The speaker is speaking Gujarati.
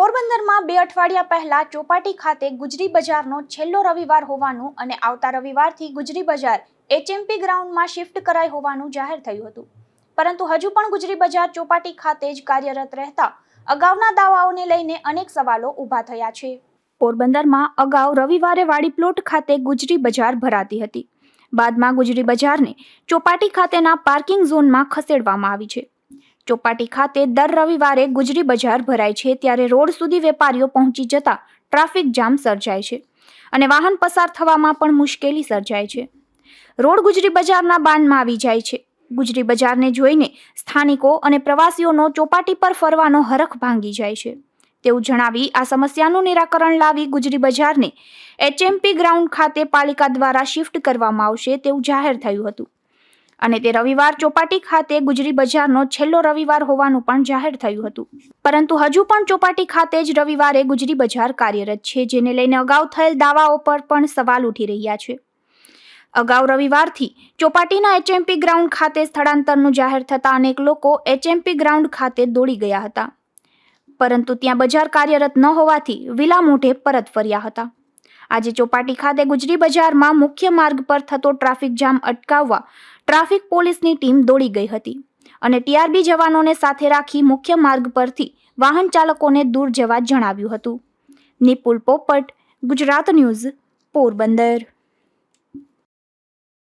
પોરબંદરમાં બે અઠવાડિયા પહેલા ચોપાટી ખાતે ગુજરી બજારનો છેલ્લો રવિવાર હોવાનું અને આવતા રવિવારથી ગુજરી બજાર એચએમપી ગ્રાઉન્ડમાં શિફ્ટ કરાઈ હોવાનું જાહેર થયું હતું. પરંતુ હજુ પણ ગુજરી બજાર ચોપાટી ખાતે જ કાર્યરત રહેતા અગાઉના દાવાઓને લઈને અનેક સવાલો ઊભા થયા છે. પોરબંદરમાં અગાઉ રવિવારે વાડી પ્લોટ ખાતે ગુજરી બજાર ભરાતી હતી. બાદમાં ગુજરી બજારને ચોપાટી ખાતેના પાર્કિંગ ઝોનમાં ખસેડવામાં આવી છે. ચોપાટી ખાતે દર રવિવારે ગુજરી બજાર ભરાય છે ત્યારે રોડ સુધી વેપારીઓ પહોંચી જતા ટ્રાફિક જામ સર્જાય છે અને વાહન પસાર થવામાં પણ મુશ્કેલી સર્જાય છે. રોડ ગુજરી બજારના બાનમાં આવી જાય છે. ગુજરી બજારને જોઈને સ્થાનિકો અને પ્રવાસીઓનો ચોપાટી પર ફરવાનો હરખ ભાંગી જાય છે. તેવું જણાવી, આ સમસ્યાનું નિરાકરણ લાવી ગુજરી બજારને એચએમપી ગ્રાઉન્ડ ખાતે પાલિકા દ્વારા શિફ્ટ કરવામાં આવશે તેવું જાહેર થયું હતું. અને તે રવિવાર ચોપાટી ખાતે ગુજરી બજારનો છેલ્લો રવિવાર હોવાનું પણ જાહેર થયું હતું. પરંતુ હજુ પણ ચોપાટી ખાતે જ રવિવારે ગુજરી બજાર કાર્યરત છે, જેને લઈને અગાઉ થયેલ દાવાઓ પર પણ સવાલ ઉઠી રહ્યા છે. અગાઉ રવિવારથી ચોપાટીના એચએમપી ગ્રાઉન્ડ ખાતે સ્થળાંતરનું જાહેર થતાં અનેક લોકો એચએમપી ગ્રાઉન્ડ ખાતે દોડી ગયા હતા. પરંતુ ત્યાં બજાર કાર્યરત ન હોવાથી વિલા મોઢે પરત ફર્યા હતા. આજે ચોપાટી ખાતે ગુજરી બજારમાં મુખ્ય માર્ગ પર થતો ટ્રાફિક જામ અટકાવવા ટ્રાફિક પોલીસની ટીમ દોડી ગઈ હતી અને ટીઆરબી જવાનોને સાથે રાખી મુખ્ય માર્ગ પરથી વાહન ચાલકોને દૂર જવા જણાવ્યું હતું. નિપુલ પોપટ, ગુજરાત ન્યૂઝ, પોરબંદર.